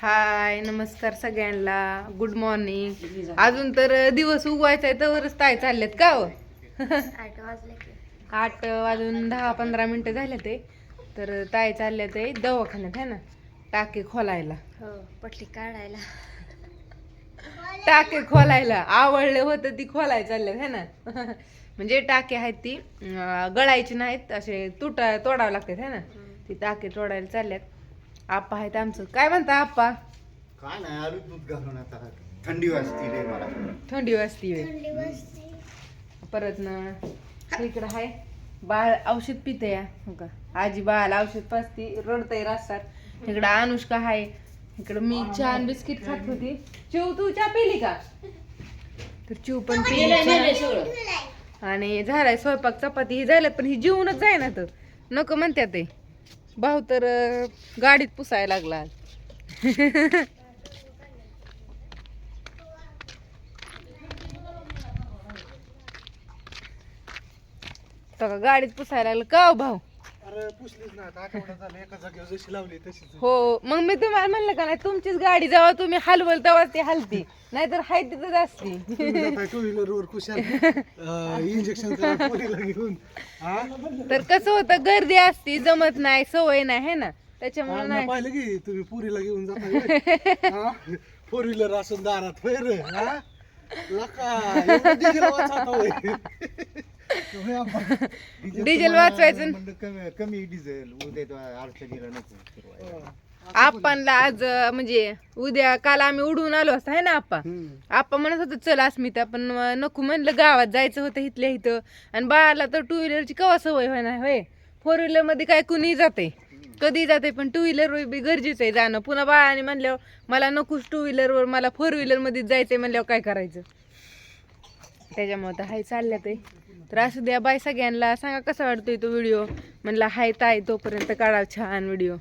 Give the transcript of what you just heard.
हाय नमस्कार सगळ्यांना. Good morning अजून तर दिवस उगवायचा आहे तरच ताय चाललेत का हो? आठ वाजून दहा पंधरा मिनिटं झाले ते. तर ताय चालले ते दवाखान्यात आहे ना? टाके खोलायला. हो पटली काढायला. टाके खोलायला. आवडले होतं ती खोलाय चालले है ना? म्हणजे टाके आहेत ती अं, गळायची नाहीत असे तुटा तोडावं लागतात है ना? ती टाके तोडायला चालल्यात. आप्पा आहेत आमचं. काय म्हणता आप्पा? काय नाही आलू दूध घालून आता. थंडी वाजती रे मला. थंडी वाजती वेळ परत ना इकडं आहे बाळ औषध पिते या हो का? आजी बाळाला औषध पाजती रडतय रस्तात इकडं अनुष्का आहे इकडं मी छान बिस्किट खात होती. चिव तू चहा पिली का? तर चिव पण पिली. आणि झालाय स्वयंपाक चपाती. ही झाल्यात पण ही जेवूनच जाय ना तर. नको म्हणत्यात ते. भाऊ तर गाडीत पुसायला लागला. गाडीत पुसायला लागलं. का हो भाऊ? अरे पुसलीच ना आता आठवडा झाला एका जागेवर जशी लावली तशीच हो मग मी तुम्हाला म्हणलं का नाही तुमचीच गाडी जेव्हा तुम्ही हलवल तेव्हा ती हलती नाहीतर हाय तिथंच असती. टू व्हीलर वर कुशाल इंजेक्शन घेऊन. हा? तर कसं होतं गर्दी असती जमत नाही सवय नाही है ना? त्याच्यामुळे नाही. पाहिलं की तुम्ही पुरीला घेऊन जाता फोर व्हीलर असून दारात होय रे हा? लका एवढं होय. आप्पा. डिझेल वाचवायचं. म्हणलं कमी कमी डिझेल उद्या तो अडचणीला नको फिरवायला. आपणला आज म्हणजे उद्या काल आम्ही उडून आलो असता है ना आप्पा. आपण म्हणत होतो चल अस्मिता पण नको म्हणलं गावात जायचं होतं इथल्या इथं. आणि बाळाला तर टू व्हीलरची कवा सवय होणार होय? फोर व्हीलरमध्ये काय कुणी जाते कधी जाते पण टू व्हीलर बी गरजेचं आहे जाणं. पुन्हा बाळाने म्हणल्यावर मला नकोच टू व्हीलरवर मला फोर व्हीलरमध्ये जायचंय म्हणल्यावर काय करायचं? त्याच्यामुळं तर हाय चालल्या ते. तर असू द्या बाय सगळ्यांना. सांगा कसा वाटतोय तो व्हिडिओ? म्हणला हाय ताय तोपर्यंत काढा छान व्हिडिओ.